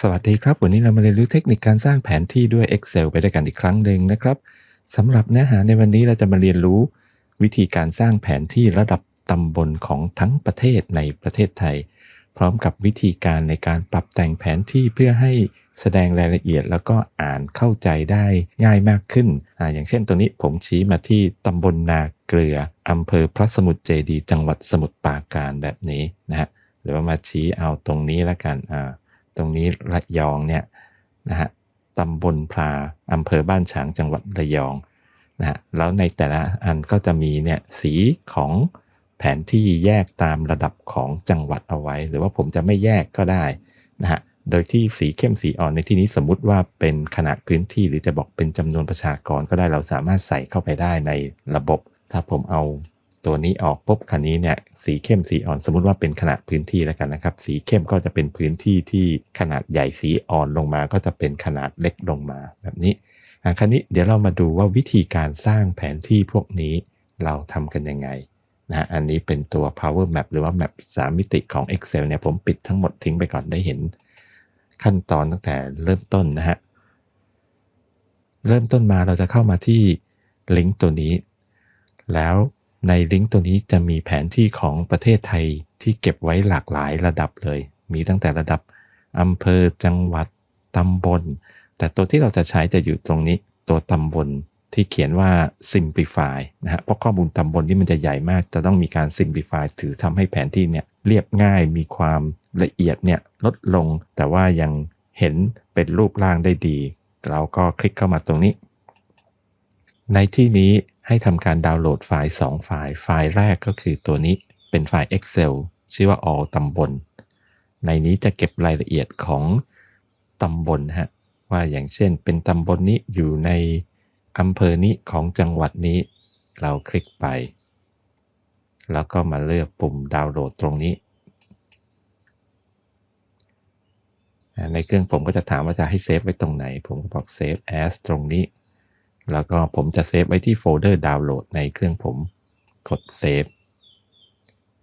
สวัสดีครับ วันนี้เรามาเรียนรู้เทคนิคการสร้างแผนที่ด้วย Excel ไปด้วยกันอีกครั้งหนึ่งนะครับสำหรับเนื้อหาในวันนี้เราจะมาเรียนรู้ วิธีการสร้างแผนที่ระดับตำบลของทั้งประเทศในประเทศไทย พร้อมกับวิธีการในการปรับแต่งแผนที่เพื่อให้แสดงรายละเอียดแล้วก็อ่านเข้าใจได้ง่ายมากขึ้นออย่างเช่นตัวนี้ผมชี้มาที่ตำบลนาเกลืออำเภอพระสมุทรเจดี จังหวัดสมุทรปราการแบบนี้นะฮะหรือว่ามาชี้เอาตรงนี้ละกันอ่า ตรงนี้ระยองเนี่ยนะฮะตำบลพลาอำเภอบ้านฉางจังหวัดระยองนะฮะแล้วในแต่ละอันก็จะมีเนี่ยสีของแผนที่แยกตามระดับของจังหวัดเอาไว้ หรือว่าผมจะไม่แยกก็ได้นะฮะโดยที่สีเข้มสีอ่อนในที่นี้สมมุติว่าเป็นขนาดพื้นที่หรือจะบอกเป็นจำนวนประชากรก็ได้เราสามารถใส่เข้าไปได้ในระบบ ถ้าผมเอา ตัวนี้ออกปุ๊บคันนี้เนี่ยสีเข้มสีอ่อนสมมติว่าเป็นขนาดพื้นที่แล้วกันนะครับ สีเข้มก็จะเป็นพื้นที่ที่ขนาดใหญ่สีอ่อนลงมา ก็จะเป็นขนาดเล็กลงมาแบบนี้คันนี้เดี๋ยวเรามาดูว่าวิธีการสร้างแผนที่พวกนี้เราทำกันยังไงนะอันนี้เป็นตัว power map หรือว่า map 3 มิติของ Excel เนี่ยผมปิดทั้งหมดทิ้งไปก่อนได้เห็น ขั้นตอนตั้งแต่เริ่มต้นนะฮะเริ่มต้นมาเราจะเข้ามาที่ลิงก์ตัวนี้ แล้ว ในลิงก์ตัวนี้จะมีแผนที่ของประเทศไทยที่เก็บไว้หลากหลายระดับเลย มีตั้งแต่ระดับอำเภอจังหวัดตำบล แต่ตัวที่เราจะใช้จะอยู่ตรงนี้ตัวตำบลที่เขียนว่า simplify นะฮะเพราะข้อมูลตำบลนี่มันจะใหญ่มาก จะต้องมีการ simplify ถือทำให้แผนที่เนี่ยเรียบง่ายมีความละเอียดเนี่ยลดลง แต่ว่ายังเห็นเป็นรูปร่างได้ดี เราก็คลิกเข้ามาตรงนี้ ในที่นี้ ให้ทำการดาวน์โหลดไฟล์ 2 ไฟล์ ไฟล์แรกก็คือตัวนี้เป็นไฟล์ Excel ชื่อว่า all ตำบล ในนี้จะเก็บรายละเอียดของตำบลฮะ ว่าอย่างเช่นเป็นตำบลนี้อยู่ในอำเภอนี้ของจังหวัดนี้ เราคลิกไป แล้วก็มาเลือกปุ่มดาวน์โหลดตรงนี้ ในเครื่องผมก็จะถามว่าจะให้เซฟไว้ตรงไหน ผมก็บอกเซฟ as ตรงนี้ แล้วก็ผมจะเซฟไว้ที่โฟลเดอร์ดาวน์โหลดในเครื่องผมกดเซฟ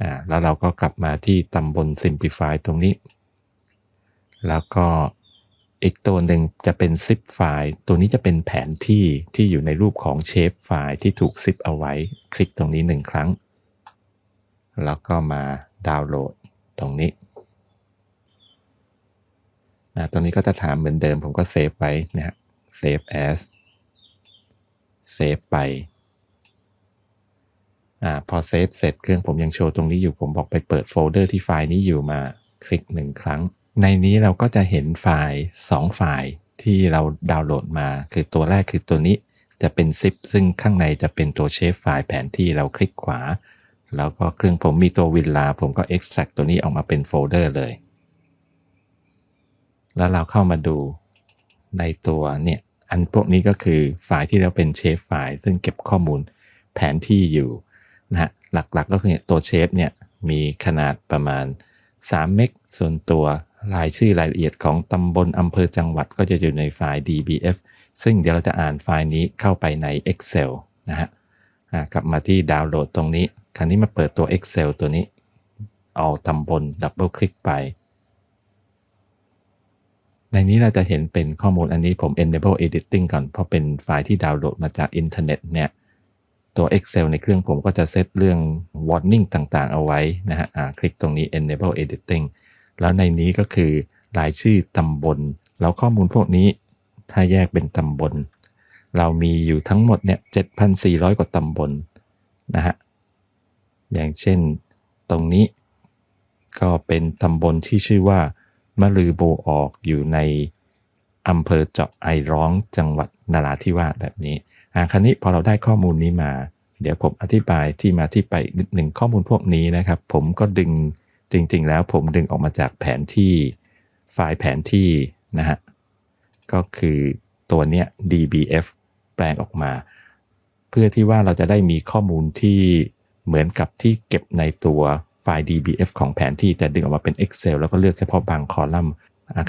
อ่าแล้วเราก็กลับมาที่ตำบล Simplify ตรงนี้ แล้วก็อีกตัวหนึ่งจะเป็น zip ไฟล์ ตัวนี้จะเป็นแผนที่ที่อยู่ในรูปของ shape ไฟล์ที่ถูก zip เอาไว้ คลิกตรงนี้หนึ่งครั้ง แล้วก็มาดาวน์โหลดตรงนี้นะตรงนี้ก็จะถามเหมือนเดิมผมก็เซฟไว้นะฮะ save as เซฟไปอ่าพอเซฟเสร็จเครื่องผมยังโชว์ตรงนี้อยู่ผมบอกไปเปิดโฟลเดอร์ที่ไฟล์นี้อยู่มาคลิกหนึ่งครั้ง ในนี้เราก็จะเห็นไฟล์ 2 ไฟล์ที่เราดาวน์โหลดมา คือตัวแรกคือตัวนี้จะเป็น zip ซึ่งข้างในจะเป็นตัวเชฟไฟล์แผนที่เราคลิกขวา แล้วก็เครื่องผมมีตัววินลา ผมก็ extract ตัวนี้ออกมาเป็นโฟลเดอร์เลย แล้วเราเข้ามาดูในตัวเนี่ย อันพวกนี้ก็คือไฟล์ที่เราเป็นเชฟไฟล์ซึ่งเก็บข้อมูลแผนที่อยู่นะฮะหลักๆก็คือตัวเชฟเนี่ยมีขนาดประมาณ 3 เมกส่วนตัวรายชื่อรายละเอียดของตำบลอำเภอจังหวัดก็จะอยู่ในไฟล์ dbf ซึ่งเดี๋ยวเราจะอ่านไฟล์นี้เข้าไปใน Excel นะฮะกลับมาที่ดาวน์โหลดตรงนี้ คราวนี้มาเปิดตัว Excel ตัวนี้ เอาตำบลดับเบิลคลิกไป ในนี้เราจะเห็นเป็นข้อมูลอันนี้ผม enable editing ก่อน เพราะเป็นไฟล์ที่ดาวน์โหลดมาจากอินเทอร์เน็ตเนี่ย ตัว Excel ในเครื่องผมก็จะเซตเรื่อง warning ต่างๆ เอาไว้นะฮะคลิกตรงนี้ enable editing แล้วในนี้ก็คือรายชื่อตำบล แล้วข้อมูลพวกนี้ถ้าแยกเป็นตำบล เรามีอยู่ทั้งหมดเนี่ย 7,400 กว่าตำบลนะฮะ อย่างเช่นตรงนี้ก็เป็นตำบลที่ชื่อว่า มะลือโบออกอยู่ในอำเภอเจาะไอร้องจังหวัดนราธิวาสแบบนี้อ่าคราวนี้พอเราได้ข้อมูลนี้มา เดี๋ยวผมอธิบายที่มาที่ไปนิดหนึ่งข้อมูลพวกนี้นะครับ ผมก็ดึงจริง ๆ แล้วผมดึงออกมาจากแผนที่ไฟล์แผนที่นะฮะก็คือตัวเนี้ย dbf แปลงออกมา เพื่อที่ว่าเราจะได้มีข้อมูลที่เหมือนกับที่เก็บในตัว ไฟล์ dbf ของแผนที่แต่ดึงออกมาเป็น excel แล้วก็เลือกเฉพาะบางคอลัมน์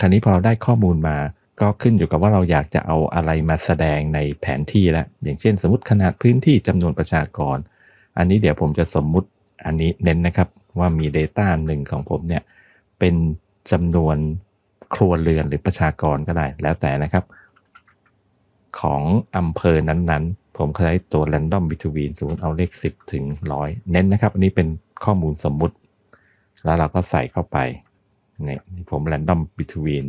คราวนี้พอเราได้ข้อมูลมา ก็ขึ้นอยู่กับว่าเราอยากจะเอาอะไรมาแสดงในแผนที่แล้วอย่างเช่น สมมติขนาดพื้นที่จำนวนประชากร อันนี้เดี๋ยวผมจะสมมุติอันนี้เน้นนะครับว่ามี Data หนึ่งของผมเนี่ยเป็นจำนวนครัวเรือนหรือประชากรก็ได้แล้วแต่นะครับ ของอำเภอนั้นๆ ผมใช้ตัว random between สมมติเอาเลข 10 ถึง 100 เน้นนะครับ อันนี้เป็น ข้อมูลสมมุติ แล้วเราก็ใส่เข้าไปเนี่ยผม random between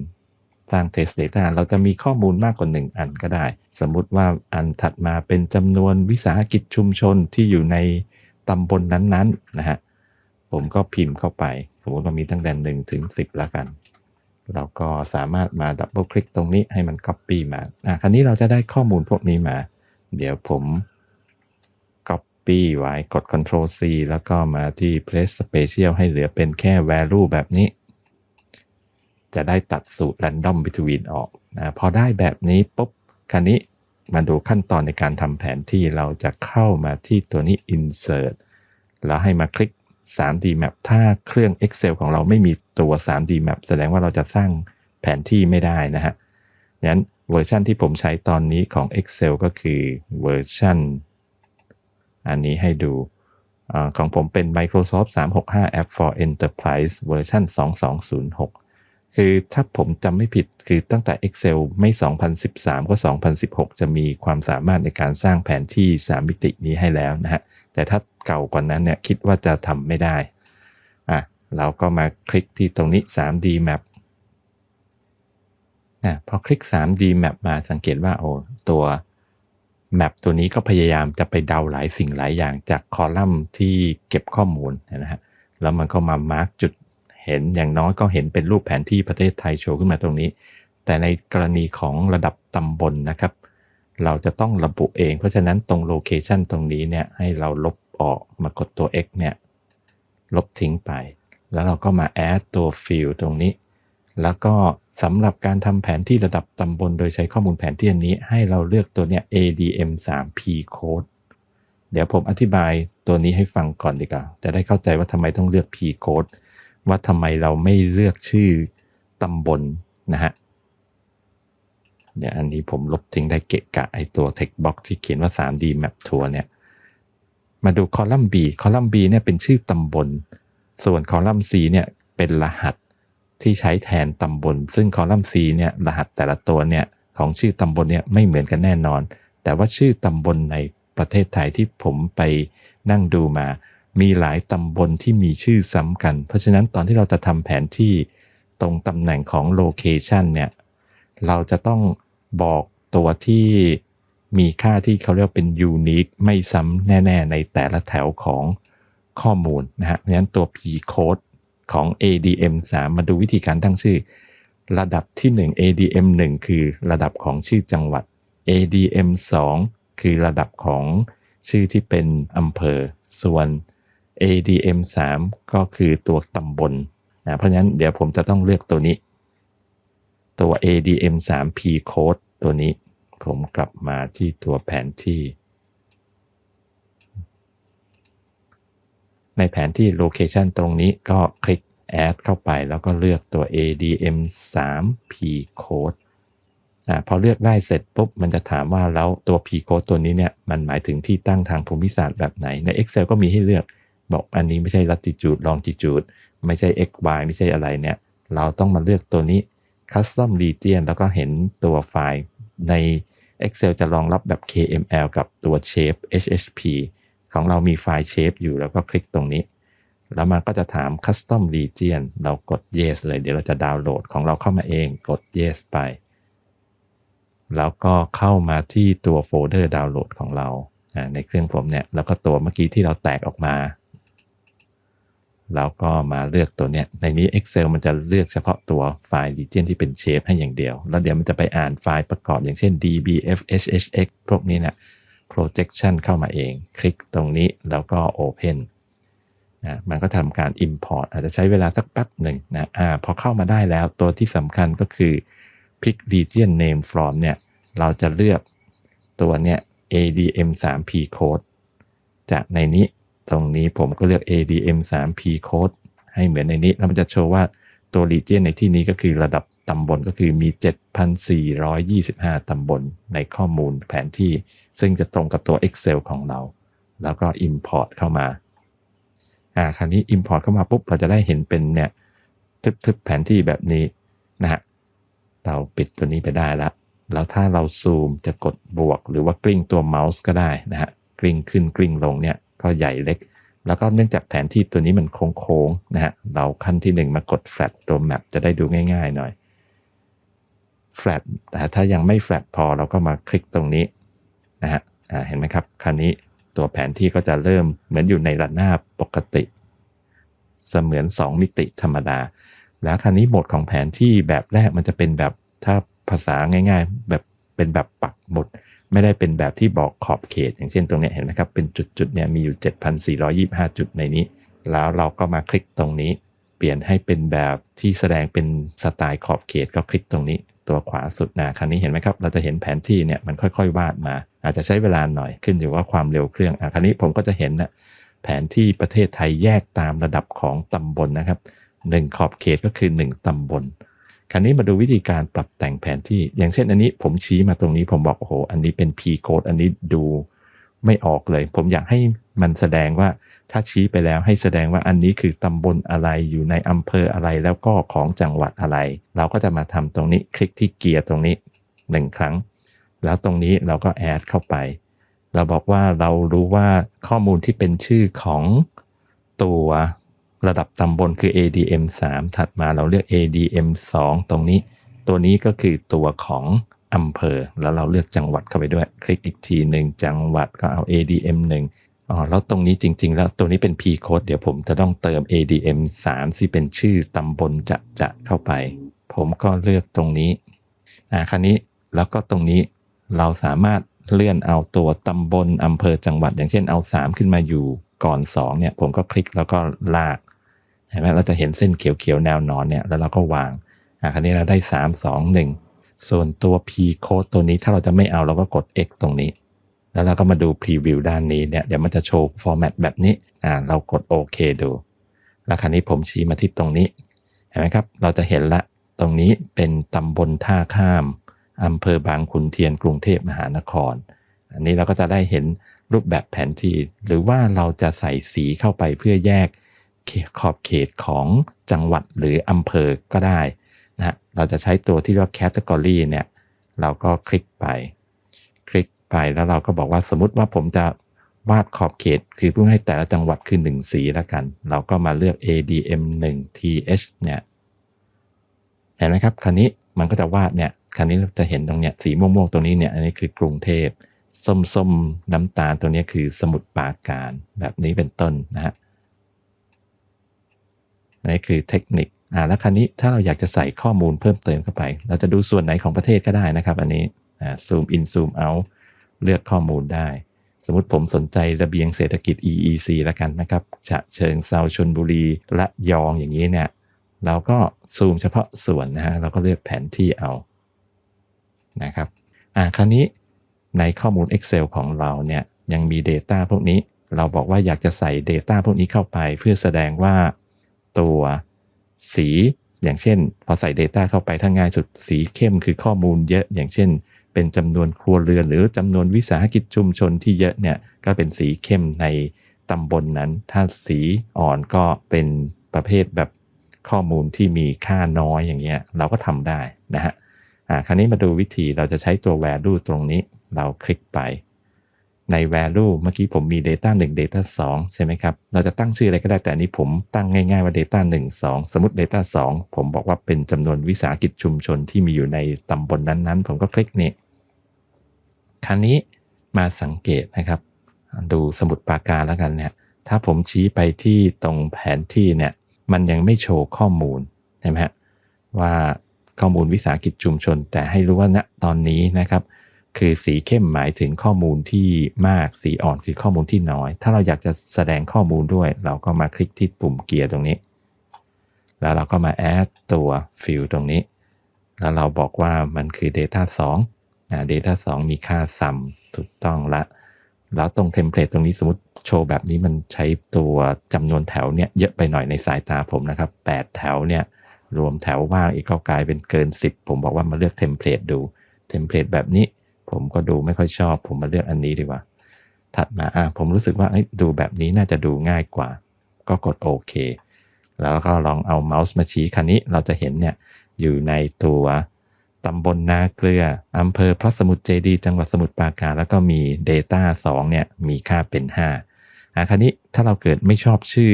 สร้าง test data เราจะมีข้อมูลมากกว่า 1 อันก็ได้ สมมุติว่าอันถัดมาเป็นจำนวนวิสาหกิจชุมชนที่อยู่ในตำบลนนั้นๆนะฮะ ผมก็พิมพ์เข้าไป สมมติว่ามีตั้งแต่1ถึง 10 แล้วกัน เราก็สามารถมาดับเบิลคลิกตรงนี้ให้มัน Copy มา อะ คราวนี้เราจะได้ข้อมูลพวกนี้มา เดี๋ยวผม Copy ไว้กด Control C แล้วก็มาที่ Place Special ให้เหลือเป็นแค่ Value แบบนี้ จะได้ตัดสูตร Random Between ออกนะพอได้แบบนี้ปุ๊บคราวนี้มาดูขั้นตอนในการทำแผนที่เราจะเข้ามาที่ตัวนี้ Insert แล้วให้มาคลิก 3D Map ถ้าเครื่อง Excel ของเราไม่มีตัว 3D Map แสดงว่าเราจะสร้างแผนที่ไม่ได้นะฮะงั้นเวอร์ชันที่ผมใช้ตอนนี้ของ Excel ก็คือเวอร์ชัน อันนี้ให้ดูอของผมเป็น Microsoft 365 App for Enterprise เวอร์ชัน2206 คือถ้าผมจำไม่ผิดคือตั้งแต่ Excel ไม่ 2013 ก็ 2016 จะมีความสามารถในการสร้างแผนที่ 3 มิตินี้ให้แล้วนะฮะ แต่ถ้าเก่ากว่านั้นเนี่ยคิดว่าจะทำไม่ได้อะเราก็มาคลิกที่ตรงนี้ 3D Map อะพอคลิก 3D Map มาสังเกตว่าโอ้ตัว แมปตัวนี้ก็พยายามจะไปเดาหลายสิ่งหลายอย่างจากคอลัมน์ที่เก็บข้อมูลนะฮะแล้วมันก็มามาร์กจุดเห็นอย่างน้อยก็เห็นเป็นรูปแผนที่ประเทศไทยโชว์ขึ้นมาตรงนี้ แต่ในกรณีของระดับตำบลนะครับ เราจะต้องระบุเอง เพราะฉะนั้นตรงโลเคชันตรงนี้เนี่ยให้เราลบออกมากดตัว x เนี่ยลบทิ้งไป แล้วเราก็มา add ตัว field ตรงนี้ แล้วก็ สำหรับการทำแผนที่ระดับตำบลโดยใช้ข้อมูลแผนที่อันนี้ ให้เราเลือกตัวเนี้ย ADM 3 P code เดี๋ยวผมอธิบายตัวนี้ให้ฟังก่อนดีกว่าจะได้เข้าใจว่าทำไมต้องเลือก P code ว่าทำไมเราไม่เลือกชื่อตำบลนะฮะเดี๋ยวอันนี้ผมลบทิ้งได้เกะกะไอตัว text box ที่เขียนว่า 3D map tour เนี่ย มาดูคอลัมน์ B คอลัมน์ B เนี่ยเป็นชื่อตำบล ส่วนคอลัมน์ C เนี่ยเป็นรหัส ที่ใช้แทนตำบล ซึ่งคอลัมน์ C เนี่ยรหัสแต่ละตัวเนี่ยของชื่อตำบลเนี่ยไม่เหมือนกันแน่นอน แต่ว่าชื่อตำบลในประเทศไทยที่ผมไปนั่งดูมา มีหลายตำบลที่มีชื่อซ้ำกัน เพราะฉะนั้นตอนที่เราจะทำแผนที่ตรงตำแหน่งของโลเคชันเนี่ยเราจะต้องบอกตัวที่มีค่าที่เขาเรียกเป็นยูนิคไม่ซ้ำแน่ ๆ ในแต่ละแถวของข้อมูลนะฮะเพราะฉะนั้นตัว P code ของ ADM 3 มาดูวิธีการตั้งชื่อ ระดับที่ 1 ADM 1 คือระดับของชื่อจังหวัด ADM 2 คือระดับของชื่อที่เป็นอำเภอ ส่วน ADM 3 ก็คือตัวตำบลนะเพราะฉะนั้นเดี๋ยวผมจะต้องเลือกตัวนี้ ตัว ADM 3 P code ตัวนี้ ผมกลับมาที่ตัวแผนที่ ในแผนที่ location ตรงนี้ก็คลิก add เข้าไปแล้วก็เลือกตัว ADM 3 P code อ่าพอเลือกได้เสร็จปุ๊บ มันจะถามว่าแล้วตัว P code ตัวนี้เนี่ย มันหมายถึงที่ตั้งทางภูมิศาสตร์แบบไหน ใน Excel ก็มีให้เลือก บอกอันนี้ไม่ใช่ latitude longitude ไม่ใช่ x y ไม่ใช่อะไรเนี่ย เราต้องมาเลือกตัวนี้ custom region แล้วก็เห็นตัวไฟล์ใน Excel จะรองรับแบบ KML กับตัว shape HHP ของเรามีไฟล์ shape อยู่แล้วก็คลิกตรงนี้ แล้วมันก็จะถาม custom region เรากด yes เลย เดี๋ยวเราจะดาวน์โหลดของเราเข้ามาเองกด yes ไป แล้วก็เข้ามาที่ตัวโฟลเดอร์ดาวน์โหลดของเราในเครื่องผมเนี่ยแล้วก็ตัวเมื่อกี้ที่เราแตกออกมา แล้วก็มาเลือกตัวเนี้ยในนี้ Excel มันจะเลือกเฉพาะตัวไฟล์ region ที่เป็น shape ให้อย่างเดียว แล้วเดี๋ยวมันจะไปอ่านไฟล์ประกอบอย่างเช่น dbf hhx พวกนี้เนี่ย projection เข้ามาเอง คลิกตรงนี้แล้วก็ open นะมันก็ทำการ import อาจจะใช้เวลาสักแป๊บหนึ่งนะอ่าพอเข้ามาได้แล้วตัวที่สำคัญก็คือ pick region name from เนี่ยเราจะเลือกตัวเนี้ย ADM 3 P code จากในนี้ตรงนี้ผมก็เลือก ADM 3 P code ให้เหมือนในนี้ แล้วมันจะโชว์ว่า ตัว region ในที่นี้ก็คือระดับตำบลก็คือมี 7,425 ตำบลในข้อมูลแผนที่ ซึ่งจะตรงกับตัว Excel ของเรา แล้วก็ Import เข้ามา อ่า คราวนี้ Import เข้ามาปุ๊บ เราจะได้เห็นเป็นเนี่ยทึบๆแผนที่แบบนี้นะฮะ เราปิดตัวนี้ไปได้ล้วแล้วถ้าเราซูมจะกดบวก หรือว่ากลิ้งตัวเมาส์ก็ได้นะฮะ กลิ้งขึ้นกลิ้งลงเนี่ย ก็ใหญ่เล็ก แล้วก็เนื่องจากแผนที่ตัวนี้มันโค้งๆนะฮะเราขั้นที่ 1 มากดแฟลตตัวแมปจะได้ดูง่ายๆหน่อยแฟลตแต่ถ้ายังไม่แฟลตพอเราก็มาคลิกตรงนี้นะฮะเห็นไหมครับคราวนี้ตัวแผนที่ก็จะเริ่มเหมือนอยู่ในระนาบปกติ เสมือน 2 มิติธรรมดา แล้วคราวนี้โหมดของแผนที่แบบแรกมันจะเป็นแบบถ้าภาษาง่าย ๆ แบบเป็นแบบปักหมุด ไม่ได้เป็นแบบที่บอกขอบเขต อย่างเช่นตรงนี้เห็นไหมครับ เป็นจุดๆเนี่ยมีอยู่ 7,425 จุดในนี้ แล้วเราก็มาคลิกตรงนี้ เปลี่ยนให้เป็นแบบที่แสดงเป็นสไตล์ขอบเขตก็คลิกตรงนี้ ตัวขวาสุดนะคราวนี้เห็นไหมครับ เราจะเห็นแผนที่เนี่ยมันค่อยๆ วาดมา อาจจะใช้เวลาหน่อยขึ้นอยู่ว่าความเร็วเครื่องอะคราวนี้ผมก็จะเห็นนะแผนที่ประเทศไทยแยกตามระดับของตำบลนะครับหนึ่งขอบเขตก็คือ 1ตำบล ราวนี้มาดูวิธีการปรับแต่งแผนที่ อย่างเช่นอันนี้ผมชี้มาตรงนี้ผมบอกโอ้โห อันนี้เป็น P code อันนี้ดูไม่ออกเลย ผมอยากให้มันแสดงว่าถ้าชี้ไปแล้วให้แสดงว่าอันนี้คือตำบลอะไรอยู่ในอำเภออะไรแล้วก็ของจังหวัดอะไร เราก็จะมาทำตรงนี้คลิกที่เกียร์ตรงนี้หนึ่งครั้ง แล้วตรงนี้เราก็แอดเข้าไป เราบอกว่าเรารู้ว่าข้อมูลที่เป็นชื่อของตัว ระดับตำบลคือ ADM 3 ถัดมาเราเลือก ADM 2 ตรงนี้ ตัวนี้ก็คือตัวของอำเภอ แล้วเราเลือกจังหวัดเข้าไปด้วย คลิกอีกทีหนึ่งจังหวัดก็เอา ADM 1อ๋อแล้วตรงนี้จริง ๆ แล้วตัวนี้เป็น P code เดี๋ยวผมจะต้องเติม ADM 3ที่เป็นชื่อตำบลจะจะเข้าไป ผมก็เลือกตรงนี้อ่าคราวนี้แล้วก็ตรงนี้เราสามารถเลื่อนเอาตัวตำบลอำเภอจังหวัด อย่างเช่นเอา 3 ขึ้นมาอยู่ก่อน 2 เนี่ย ผมก็คลิกแล้วก็ลาก เห็นไหมเราจะเห็นเส้นเขียวๆแนวนอนเนี่ยแล้วเราก็วางอะคราวนี้เราได้ 3 2 1 ส่วนตัว P code ตัวนี้ถ้าเราจะไม่เอาเราก็กด X ตรงนี้ แล้วเราก็มาดู preview ด้านนี้เนี่ยเดี๋ยวมันจะโชว์ format แบบนี้อ่าเรากดโอเคดูแล้วคราวนี้ผมชี้มาที่ตรงนี้เห็นไหมครับ เราจะเห็นละตรงนี้เป็นตำบลท่าข้ามอำเภอบางขุนเทียนกรุงเทพมหานคร อันนี้เราก็จะได้เห็นรูปแบบแผนที่ หรือว่าเราจะใส่สีเข้าไปเพื่อแยก ขอบเขตของจังหวัดหรืออำเภอก็ได้นะฮะเราจะใช้ตัวที่เรียกว่า category เนี่ยเราก็คลิกไป คลิกไปแล้วเราก็บอกว่าสมมติว่าผมจะวาดขอบเขต คือเพื่อให้แต่ละจังหวัดคือ1สีแล้วกัน เราก็มาเลือก ADM 1 TH เนี่ยเห็นไหมครับคันนี้มันก็จะวาดเนี่ยคันนี้จะเห็นตรงเนี้ยสีม่วงๆตรงนี้เนี่ยอันนี้คือกรุงเทพส้มๆน้ำตาลตัวนี้คือสมุทรปราการแบบนี้เป็นต้นนะฮะ นี่คือเทคนิคอ่าแล้วคราวนี้ถ้าเราอยากจะใส่ข้อมูลเพิ่มเติมเข้าไป เราจะดูส่วนไหนของประเทศก็ได้นะครับ อันนี้อ่าซูมอินซูมเอาเลือกข้อมูลได้ สมมติผมสนใจระเบียงเศรษฐกิจ EEC แล้วกันนะครับฉะเชิงเซาชนบุรีและยองอย่างนี้เนี่ยเราก็ซูมเฉพาะส่วนนะฮะเราก็เลือกแผนที่เอานะครับอ่าคราวนี้ในข้อมูล Excel ของเราเนี่ยยังมี Data พวกนี้ เราบอกว่าอยากจะใส่ Data พวกนี้เข้าไป เพื่อแสดงว่า ตัวสีอย่างเช่น พอใส่ Data เข้าไปถ้าง่ายสุดสีเข้มคือข้อมูลเยอะ อย่างเช่น เป็นจำนวนครัวเรือน หรือจำนวนวิสาหกิจชุมชนที่เยอะเนี่ยก็เป็นสีเข้มในตำบลนนั้น ถ้าสีอ่อนก็เป็นประเภทแบบข้อมูลที่มีค่าน้อยอย่างเงี้ยเราก็ทำได้นะฮะอ่าคราวนี้มาดูวิธีเราจะใช้ตัว value ตรงนี้เราคลิกไป ใน value เมื่อกี้ผมมี data 1 data 2 ใช่ไหมครับ เราจะตั้งชื่ออะไรก็ได้แต่อันนี้ผมตั้งง่าย ๆ ว่า data 1 2 สมมติ data 2 ผมบอกว่าเป็นจำนวนวิสาหกิจชุมชนที่มีอยู่ในตำบลนนั้นๆ ผมก็คลิกนี่คราวนี้มาสังเกตนะครับ ดูสมุดปากกาแล้วกันเนี่ย ถ้าผมชี้ไปที่ตรงแผนที่เนี่ย มันยังไม่โชว์ข้อมูลใช่ไหมฮะว่าข้อมูลวิสาหกิจชุมชน แต่ให้รู้ว่าณตอนนี้นะครับ คือสีเข้มหมายถึงข้อมูลที่มากสีอ่อนคือข้อมูลที่น้อย ถ้าเราอยากจะแสดงข้อมูลด้วย เราก็มาคลิกที่ปุ่มเกียร์ตรงนี้ แล้วเราก็มาแอดตัวฟิลตรงนี้ แล้วเราบอกว่ามันคือ Data 2อ่า Data 2 มีค่า sum ถูกต้องละ แล้วตรงเทมเพลตตรงนี้สมมติโชว์แบบนี้มันใช้ตัวจำนวนแถวเนี่ยเยอะไปหน่อยในสายตาผมนะครับ 8 แถวเนี่ยรวมแถวว่างอีกก็กลายเป็นเกิน 10 ผมบอกว่ามาเลือกเทมเพลตดูเทมเพลตแบบนี้ ผมก็ดูไม่ค่อยชอบ ผมมาเลือกอันนี้ดีกว่า ถัดมาอะผมรู้สึกว่าดูแบบนี้น่าจะดูง่ายกว่า ก็กดโอเค แล้วก็ลองเอาเมาส์มาชี้คันนี้เราจะเห็นเนี่ยอยู่ในตัวตำบลนาเกลืออำเภอพระสมุทรเจดี จังหวัดสมุทรปราการ แล้วก็มี Data 2เนี่ยมีค่าเป็น5อะคราวนี้ถ้าเราเกิดไม่ชอบชื่อ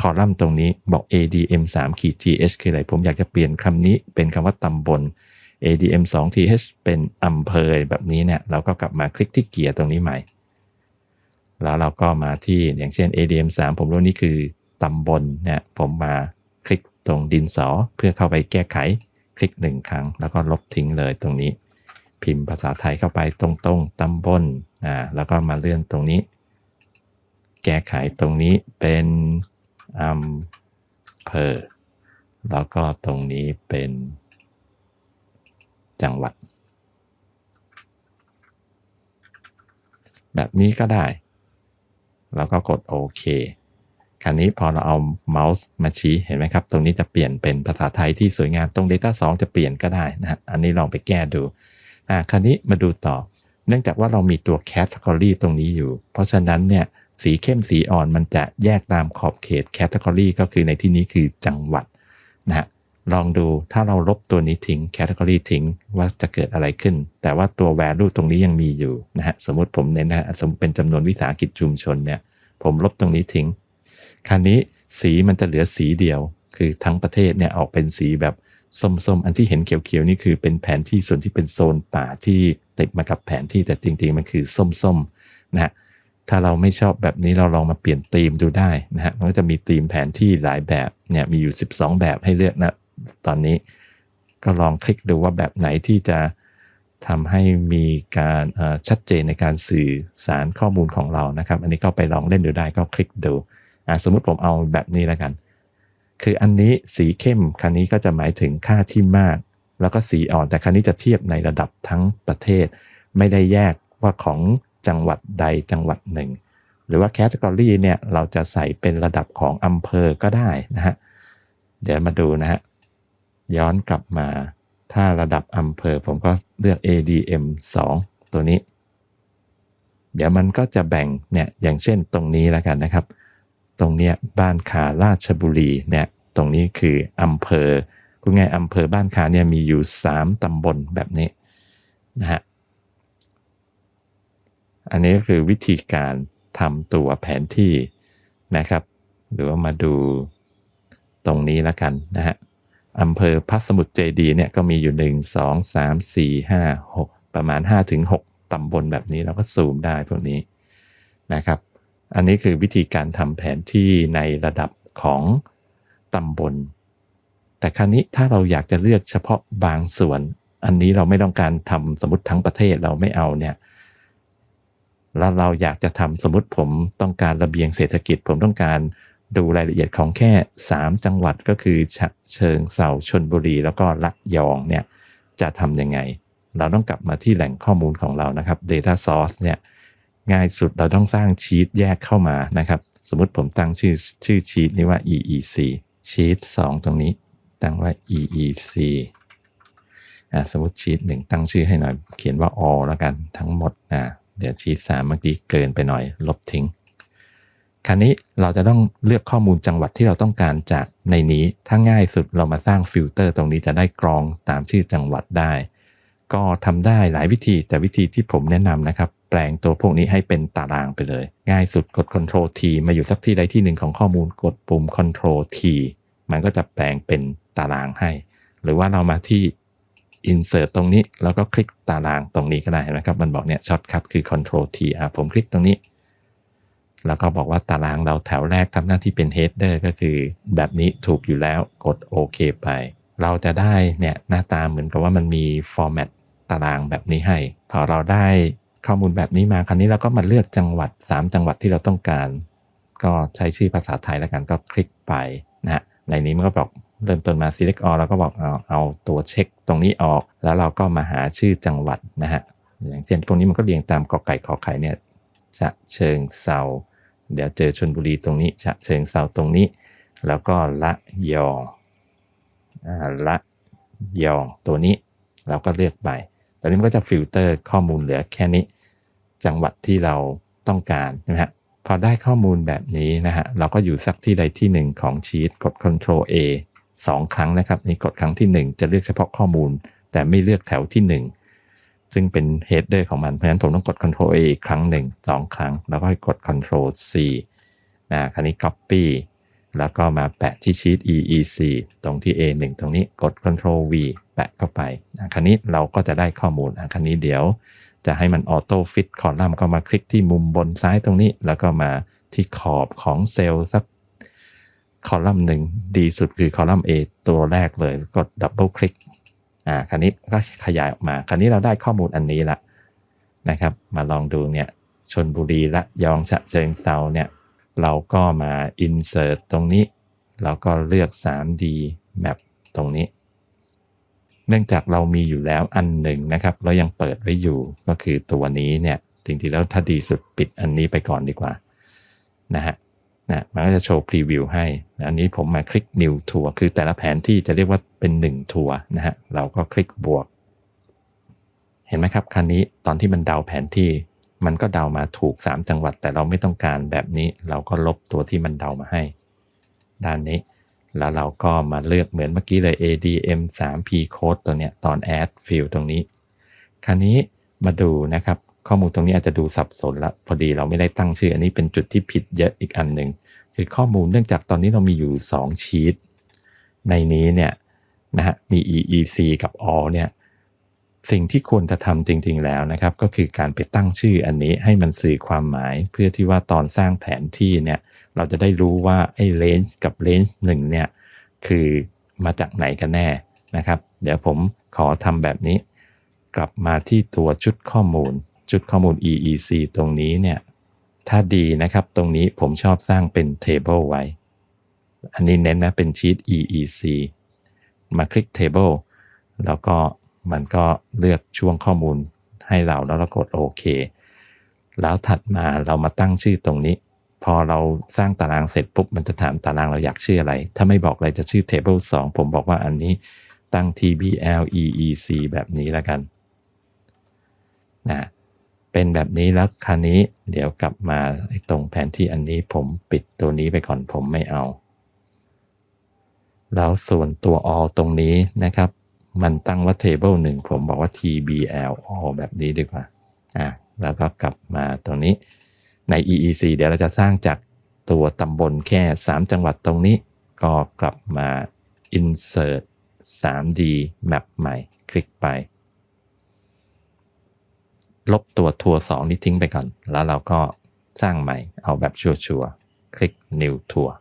คอลัมน์ตรงนี้บอก ADM 3ขี GH คืออะไรผมอยากจะเปลี่ยนคำนี้เป็นคำว่าตำบล ADM 2 TH เป็นอำเภอแบบนี้เนี่ยเราก็กลับมาคลิกที่เกียร์ตรงนี้ใหม่ แล้วเราก็มาที่อย่างเช่น ADM 3 ผมรู้นี่คือตำบลเนี่ยผมมาคลิกตรงดินสอเพื่อเข้าไปแก้ไขคลิกหนึ่งครั้ง แล้วก็ลบทิ้งเลยตรงนี้ พิมพ์ภาษาไทยเข้าไปตรงๆตำบลอ่าแล้วก็มาเลื่อนตรงนี้ แก้ไขตรงนี้เป็นอำเภอแล้วก็ตรงนี้เป็น จังหวัด แบบนี้ก็ได้ แล้วก็กดโอเคคราวนี้พอเราเอาเมาส์มาชี้เห็นไหมครับ ตรงนี้จะเปลี่ยนเป็นภาษาไทยที่สวยงามตรง Data 2 จะเปลี่ยนก็ได้นะฮะอันนี้ลองไปแก้ดูอ่าคราวนี้มาดูต่อ เนื่องจากว่าเรามีตัว category ตรงนี้อยู่ เพราะฉะนั้นเนี่ยสีเข้มสีอ่อนมันจะแยกตามขอบเขต category ก็คือในที่นี้คือจังหวัดนะฮะ ลองดูถ้าเราลบตัวนี้ทิ้ง category ทิ้งว่าจะเกิดอะไรขึ้น แต่ว่าตัว value ตรงนี้ยังมีอยู่นะฮะสมมติผมเน้นนะฮะสมมติเป็นจำนวนวิสาหกิจชุมชนเนี่ยผมลบตรงนี้ทิ้ง คราวนี้สีมันจะเหลือสีเดียว คือทั้งประเทศเนี่ยออกเป็นสีแบบส้มๆ อันที่เห็นเขียวๆนี่คือเป็นแผนที่ส่วนที่เป็นโซนป่าที่ติดมากับแผนที่แต่จริงๆ มันคือส้มๆนะฮะถ้าเราไม่ชอบแบบนี้เราลองมาเปลี่ยนธีมดูได้นะฮะมันก็จะมีธีมแผนที่หลายแบบเนี่ยมีอยู่ 12 แบบให้เลือกนะ ตอนนี้ก็ลองคลิกดูว่าแบบไหนที่จะทำให้มีการชัดเจนในการสื่อสารข้อมูลของเรานะครับ อันนี้ก็ไปลองเล่นดูได้ก็คลิกดูสมมุติผมเอาแบบนี้แล้วกัน คืออันนี้สีเข้มคันนี้ก็จะหมายถึงค่าที่มาก แล้วก็สีอ่อนแต่คันนี้จะเทียบในระดับทั้งประเทศ ไม่ได้แยกว่าของจังหวัดใดจังหวัดหนึ่ง หรือว่าแคตตากรีเนี่ยเราจะใส่เป็นระดับของอำเภอก็ได้นะฮะเดี๋ยวมาดูนะฮะ ย้อนกลับมา ถ้าระดับอำเภอผมก็เลือก ADM 2 ตัวนี้ เดี๋ยวมันก็จะแบ่งเนี่ยอย่างเช่นตรงนี้แล้วกันนะครับ ตรงเนี้ยบ้านขาราชบุรีเนี่ยตรงนี้คืออำเภอคุณไงอำเภอบ้านขาเนี่ยมีอยู่ 3 ตำบลแบบนี้นะฮะอันนี้ก็คือวิธีการทำตัวแผนที่นะครับ หรือว่ามาดูตรงนี้แล้วกันนะฮะ อำเภอพัสมุทรเจดีเนี่ยก็มีอยู่ 1 2 3 4 5 6 ประมาณ 5-6ถึงตำบลแบบนี้เราก็ซูมได้พวกนี้นะครับ อันนี้คือวิธีการทำแผนที่ในระดับของตำบล แต่ครั้นี้ถ้าเราอยากจะเลือกเฉพาะบางส่วน อันนี้เราไม่ต้องการทำสมมติทั้งประเทศเราไม่เอาเนี่ยแล้วเราอยากจะทำสมมติผมต้องการระเบียงเศรษฐกิจ ผมต้องการ ดูรายละเอียดของแค่ 3 จังหวัดก็คือเชิงเซาชนบุรี แล้วก็ระยองเนี่ยจะทำยังไง เราต้องกลับมาที่แหล่งข้อมูลของเรานะครับ Data Source เนี่ยง่ายสุดเราต้องสร้างชีตแยกเข้ามานะครับ สมมติผมตั้งชื่อชื่อชีตนี้ว่า EEC ชีต2ตรงนี้ ตั้งว่า EEC อ่าสมมติชีตหนึ่งตั้งชื่อให้หน่อย เขียนว่า all แล้วกันทั้งหมดนะเดี๋ยวชีตสามเมื่อกี้เกินไปหน่อย ลบทิ้ง คราวนี้เราจะต้องเลือกข้อมูลจังหวัดที่เราต้องการจากในนี้ ถ้าง่ายสุดเรามาสร้างฟิลเตอร์ตรงนี้จะได้กรองตามชื่อจังหวัดได้ ก็ทำได้หลายวิธีแต่วิธีที่ผมแนะนำนะครับ แปลงตัวพวกนี้ให้เป็นตารางไปเลย ง่ายสุดกด Ctrl T มาอยู่สักที่ใดที่หนึ่งของข้อมูลกดปุ่ม Ctrl T มันก็จะแปลงเป็นตารางให้ หรือว่าเรามาที่ insert ตรงนี้ แล้วก็คลิกตารางตรงนี้ก็ได้นะครับ มันบอกเนี่ยช็อตคัทคือ Ctrl T อะผมคลิกตรงนี้ แล้วก็บอกว่าตารางเราแถวแรกทำหน้าที่เป็น header ก็คือ แบบนี้ถูกอยู่แล้วกดโอเคไป เราจะได้เนี่ยหน้าตาเหมือนกับว่ามันมี format ตารางแบบนี้ให้ พอเราได้ข้อมูลแบบนี้มาคราวนี้เราก็มาเลือกจังหวัด 3 จังหวัดที่เราต้องการ ก็ใช้ชื่อภาษาไทยแล้วกันก็คลิกไปนะฮะในนี้มันก็บอกเริ่มต้นมา select all แล้วก็บอกเอาเอาตัวเช็คตรงนี้ออก แล้วเราก็มาหาชื่อจังหวัดนะฮะอย่างเช่นพวกนี้มันก็เรียงตามกอไก่ขอไข่เนี่ยฉะเชิงเซา เดี๋ยวเจอชนบุรีตรงนี้ฉะเชิงเซาตรงนี้ แล้วก็ละยองอละยองตัวนี้เราก็เลือกไปตอนนี้มันก็จะฟิลเตอร์ข้อมูลเหลือแค่นี้ จังหวัดที่เราต้องการนะฮะพอได้ข้อมูลแบบนี้นะฮะเราก็อยู่สักที่ใดที่หนึ่งของชีตกด Ctrl A 2 ครั้งนะครับนี่กดครั้งที่ 1 จะเลือกเฉพาะข้อมูล แต่ไม่เลือกแถวที่ 1 ซึ่งเป็น header ของมัน เพราะฉะนั้นผมต้องกด Ctrl A ครั้งหนึ่งสองครั้ง แล้วก็กด Ctrl C นะคราวนี้ copy แล้วก็มาแปะที่ชีต EEC ตรงที่ A1 ตรงนี้กด Ctrl V แปะเข้าไปคราวนี้เราก็จะได้ข้อมูลคราวนี้เดี๋ยวจะให้มันออโต้ฟิตคอลัมน์ก็มาคลิกที่มุมบนซ้ายตรงนี้ แล้วก็มาที่ขอบของเซลล์สักคอลัมน์หนึ่งดีสุดคือคอลัมน์ A ตัวแรกเลย กดดับเบิลคลิก อ่าคราวนี้ก็ขยายออกมาคราวนี้เราได้ข้อมูลอันนี้ละนะครับ มาลองดูเนี่ยชนบุรีละยองฉะเชิงเซาเนี่ยเราก็มา insert ตรงนี้แล้วก็เลือก 3D map ตรงนี้ เนื่องจากเรามีอยู่แล้วอันหนึ่งนะครับ เรายังเปิดไว้อยู่ก็คือตัวนี้เนี่ยจริงๆแล้วถ้าดีสุดปิดอันนี้ไปก่อนดีกว่านะฮะ นะมันก็จะโชว์พรีวิวให้อันนี้ผมมาคลิก new tour คือแต่ละแผนที่จะเรียกว่าเป็น 1 ทัวร์นะฮะ เราก็คลิกบวก เห็นไหมครับคันนี้ตอนที่มันเดาแผนที่ มันก็เดามาถูก 3 จังหวัด แต่เราไม่ต้องการแบบนี้ เราก็ลบตัวที่มันเดามาให้ ด้านนี้ แล้วเราก็มาเลือกเหมือนเมื่อกี้เลย ADM 3 P code ตัวเนี้ยตอน add field ตรงนี้คราวนี้มาดูนะครับ ข้อมูลตรงนี้อาจจะดูสับสนละพอดีเราไม่ได้ตั้งชื่อ อันนี้เป็นจุดที่ผิดเยอะอีกอันหนึ่งคือข้อมูลเนื่องจากตอนนี้เรามีอยู่ 2 ชีตในนี้เนี่ยนะฮะมี EEC กับ all เนี่ยสิ่งที่ควรจะทำจริง ๆ แล้วนะครับ ก็คือการไปตั้งชื่ออันนี้ให้มันสื่อความหมาย เพื่อที่ว่าตอนสร้างแผนที่เนี่ยเราจะได้รู้ว่าไอ้เลนจ์กับเลนจ์หนึ่งเนี่ยคือมาจากไหนกันแน่นะครับ เดี๋ยวผมขอทำแบบนี้ กลับมาที่ตัวชุดข้อมูล ชุดข้อมูล EEC ตรงนี้เนี่ย ถ้าดีนะครับตรงนี้ผมชอบสร้างเป็น table ไว้ อันนี้เน้นนะเป็นชีต EEC มาคลิก table แล้วก็มันก็เลือกช่วงข้อมูลให้เราแล้วเรากดโอเค แล้วถัดมาเรามาตั้งชื่อตรงนี้ พอเราสร้างตารางเสร็จปุ๊บ มันจะถามตารางเราอยากชื่ออะไร ถ้าไม่บอกอะไรจะชื่อ table 2 ผมบอกว่าอันนี้ตั้ง tbl eec แบบนี้แล้วกันนะ เป็นแบบนี้แล้วคราวนี้เดี๋ยวกลับมาตรงแผนที่อันนี้ผมปิดตัวนี้ไปก่อนผมไม่เอา แล้วส่วนตัว all ตรงนี้นะครับ มันตั้งว่า table 1 ผมบอกว่า tbl all แบบนี้ดีกว่าอะแล้วก็กลับมาตรงนี้ใน EEC เดี๋ยวเราจะสร้างจากตัวตำบลแค่ 3 จังหวัดตรงนี้ ก็กลับมา insert 3D map ใหม่ คลิกไป ลบตัวทัวร์2นี้ทิ้งไปก่อน แล้วเราก็สร้างใหม่เอาแบบชัวร์ๆคลิก new tour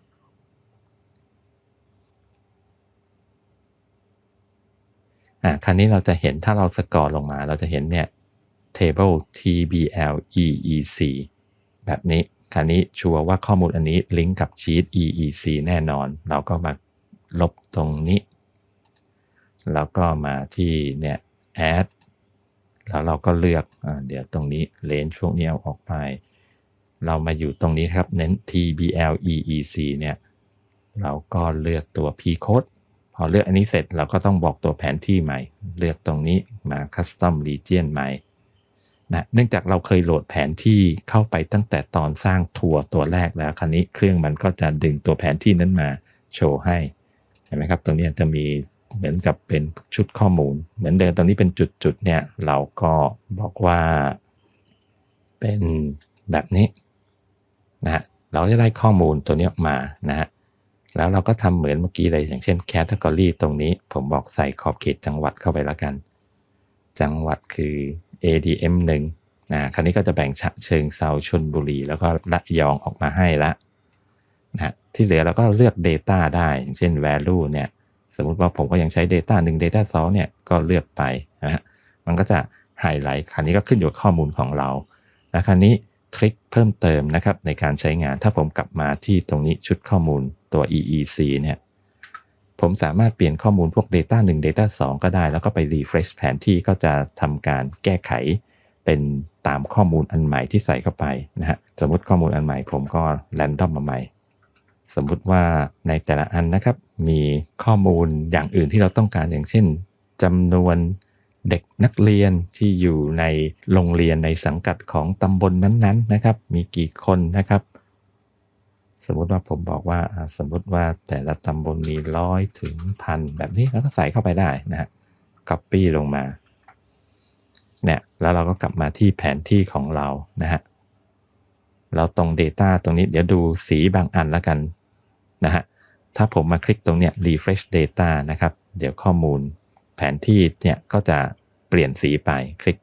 อ่าคราวนี้เราจะเห็นถ้าเราสกอร์ลงมาเราจะเห็นเนี่ย table tbl eec แบบนี้คราวนี้ชัวร์ว่าข้อมูลอันนี้ลิงก์กับชีต eec แน่นอน เราก็มาลบตรงนี้ แล้วก็มาที่เนี่ย add แล้วเราก็เลือกอเดี๋ยวตรงนี้เลนช่วงนี้เอาออกไป เรามาอยู่ตรงนี้ครับ เน้น tbl eec เนี่ยเราก็เลือกตัว p code พอเลือกอันนี้เสร็จเราก็ต้องบอกตัวแผนที่ใหม่ เลือกตรงนี้มา custom region ใหม่นะเนื่องจากเราเคยโหลดแผนที่เข้าไปตั้งแต่ตอนสร้างทัวร์ตัวแรกแล้วคราวนี้เครื่องมันก็จะดึงตัวแผนที่นั้นมาโชว์ให้เห็นไหมครับ ตรงนี้จะมี เหมือนกับเป็นชุดข้อมูล เหมือนเดิมตรงนี้เป็นจุดๆเนี่ยเราก็บอกว่าเป็นแบบนี้นะฮะเราจะได้ข้อมูลตัวนี้มานะฮะแล้วเราก็ทำเหมือนเมื่อกี้เลยอย่างเช่น category ตรงนี้ ผมบอกใส่ขอบเขตจังหวัดเข้าไปแล้วกัน จังหวัดคือ ADM 1นะคราวนี้ก็จะแบ่งฉะเชิงเซาชนบุรี แล้วก็ระยองออกมาให้ละนะที่เหลือเราก็เลือก Data ได้ อย่างเช่น value เนี่ย สมมุติว่าผมก็ยังใช้ Data 1 Data 2เนี่ยก็เลือกไปนะฮะมันก็จะไฮไลท์คราวนี้ก็ขึ้นอยู่กับข้อมูลของเราและคราวนี้ทริคเพิ่มเติมนะครับในการใช้งานถ้าผมกลับมาที่ตรงนี้ชุดข้อมูลตัว EEC เนี่ยผมสามารถเปลี่ยนข้อมูลพวก Data 1 Data 2 ก็ได้ แล้วก็ไป refresh แผนที่ก็จะทำการแก้ไข เป็นตามข้อมูลอันใหม่ที่ใส่เข้าไปนะฮะสมมติข้อมูลอันใหม่ผมก็ random มาใหม่ สมมุติว่าในแต่ละอันนะครับ มีข้อมูลอย่างอื่นที่เราต้องการอย่างเช่นจำนวนเด็กนักเรียนที่อยู่ในโรงเรียนในสังกัดของตำบลนั้นๆนะครับ มีกี่คนนะครับ สมมุติว่าผมบอกว่าสมมุติว่าแต่ละตำบลมีร้อยถึงพันแบบนี้แล้วก็ใส่เข้าไปได้นะฮะ copy ลงมาเนี่ยแล้วเราก็กลับมาที่แผนที่ของเรานะฮะ เราตรง Data ตรงนี้เดี๋ยวดูสีบางอันแล้วกันนะฮะถ้าผมมาคลิกตรงเนี้ย refresh data นะครับ เดี๋ยวข้อมูลแผนที่เนี่ยก็จะเปลี่ยนสีไปคลิก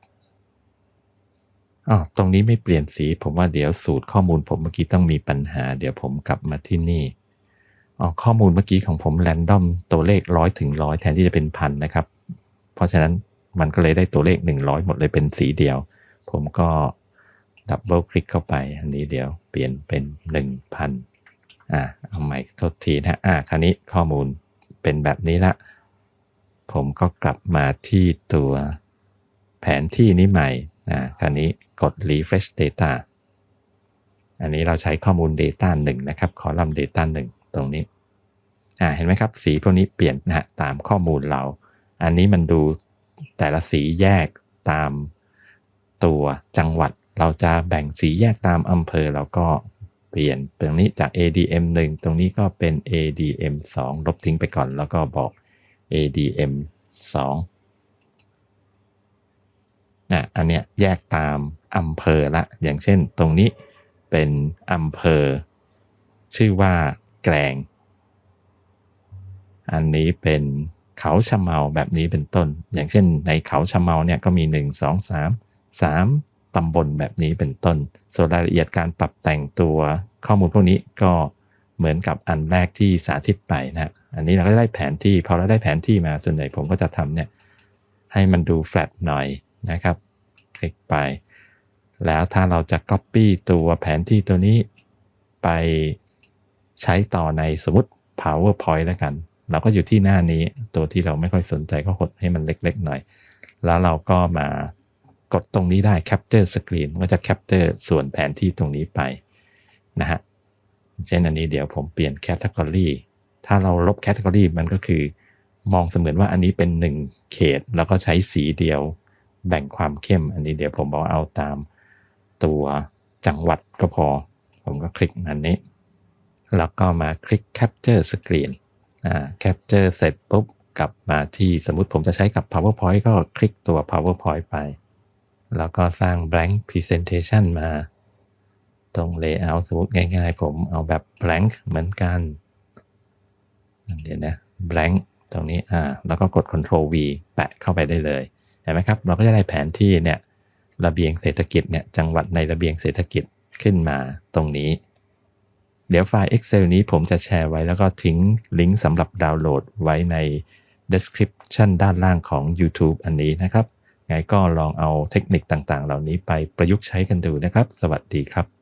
อ๋อตรงนี้ไม่เปลี่ยนสี ผมว่าเดี๋ยวสูตรข้อมูลผมเมื่อกี้ต้องมีปัญหา เดี๋ยวผมกลับมาที่นี่อ๋อข้อมูลเมื่อกี้ของผมแรนดอมตัวเลขร้อยถึงร้อยแทนที่จะเป็นพันนะครับ เพราะฉะนั้นมันก็เลยได้ตัวเลข 100 หมดเลยเป็นสีเดียว ผมก็ ดับเบิลคลิกเข้าไป อันนี้เดี๋ยวเปลี่ยนเป็น 1,000อ่าเอาใหม่ทษทีนะอ่าคราวนี้ข้อมูลเป็นแบบนี้ละ ผมก็กลับมาที่ตัวแผนที่นี้ใหม่อ่าคราวนี้กด refresh data อันนี้เราใช้ข้อมูล data 1 นะครับคอลัมน์ data 1 ตรงนี้อ่าเห็นไหมครับ สีพวกนี้เปลี่ยนนะตามข้อมูลเรา อันนี้มันดูแต่ละสีแยกตามตัวจังหวัด เราจะแบ่งสีแยกตามอำเภอเราก็เปลี่ยนตรงนี้จาก ADM 1 ตรงนี้ก็เป็น ADM 2 ลบทิ้งไปก่อนแล้วก็บอก ADM 2นะอันเนี้ยแยกตามอำเภอละ อย่างเช่นตรงนี้เป็นอำเภอ ชื่อว่าแกลง อันนี้เป็นเขาชะเมาแบบนี้เป็นต้น อย่างเช่นในเขาชะเมาเนี่ยก็มี 1 2 3 3 ตำบลแบบนี้เป็นต้น ส่วนรายละเอียดการปรับแต่งตัวข้อมูลพวกนี้ก็เหมือนกับอันแรกที่สาธิตไปนะอันนี้เราก็ได้แผนที่พอเราได้แผนที่มาส่วนใหญ่ผมก็จะทำเนี่ยให้มันดูแฟลตหน่อยนะครับ คลิกไป แล้วถ้าเราจะ Copy ตัวแผนที่ตัวนี้ไปใช้ต่อในสมมติ PowerPoint แล้วกัน เราก็อยู่ที่หน้านี้ตัวที่เราไม่ค่อยสนใจก็หดให้มันเล็กๆหน่อย แล้วเราก็มา กดตรงนี้ได้ Capture Screen ก็จะ Capture ส่วนแผนที่ตรงนี้ไปนะฮะเช่นอันนี้เดี๋ยวผมเปลี่ยน Category ถ้าเราลบ Category มันก็คือ มองเสมือนว่าอันนี้เป็น 1 เขต แล้วก็ใช้สีเดียว แบ่งความเข้ม อันนี้เดี๋ยวผมบอกเอาตามตัวจังหวัดก็พอ ผมก็คลิกอันนี้ แล้วก็มาคลิก Capture Screen อ่า Capture เสร็จปุ๊บกลับมาที่สมมุติผมจะใช้กับ PowerPoint ก็คลิกตัว PowerPoint ไป แล้วก็สร้าง blank presentation มา ตรง layout สมมติง่ายๆ ผมเอาแบบ blank เหมือนกันเดี๋ยวนะ blank ตรงนี้ อ่า แล้วก็กด control V แปะเข้าไปได้เลย เห็นไหมครับ เราก็จะได้แผนที่เนี่ย ระเบียงเศรษฐกิจเนี่ย จังหวัดในระเบียงเศรษฐกิจขึ้นมาตรงนี้ เดี๋ยวไฟล์ Excel นี้ผมจะแชร์ไว้แล้วก็ทิ้งลิงก์สำหรับดาวน์โหลดไว้ใน description ด้านล่างของ YouTube อันนี้นะครับ ไงก็ลองเอาเทคนิคต่างๆ เหล่านี้ไปประยุกต์ใช้กันดูนะครับ สวัสดีครับ